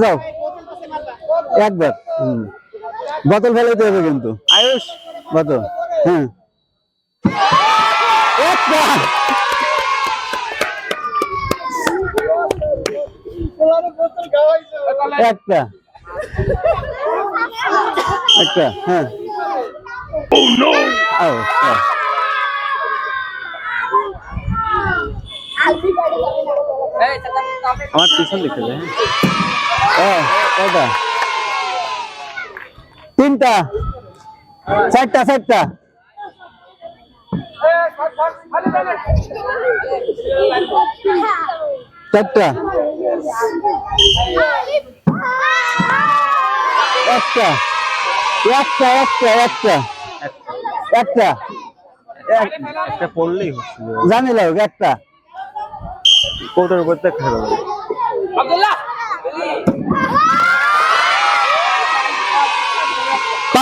যাও। একবার হুম। বোতল ফেলাইতে হবে কিন্তু। আয়ুষ। বোতল হ্যাঁ। একটা একটা। একটা হ্যাঁ। আমার পিছন দিকে যায় হ্যাঁ। কয়টা তিনটা চারটা চারটা চারটা একটা একটা জানি লাগ একটা কোটার উপর খেলা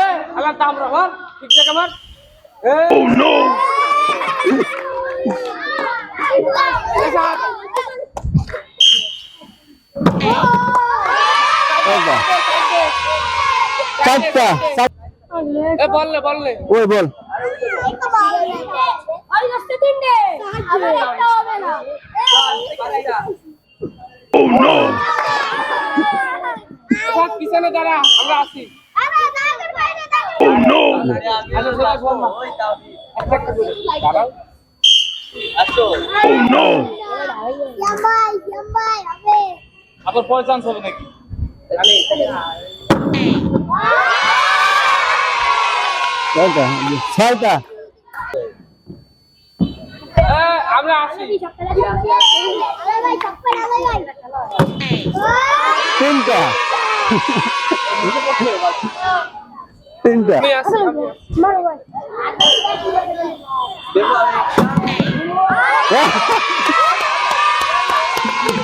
আমার আউট আউট একটা Out. কয়টা? চারটা চার- বললে বললে। ওই বল। সব পিছনে দাঁড়া আমরা আসি একটা একটা করে দাঁড়াও আবার পরে চান্স হবে নাকি? ছয়টা? এ, আমরা আসি। তিনটা? তিনটা আমি আসি আমি আসি।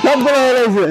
সবগুলো হয়ে গেছে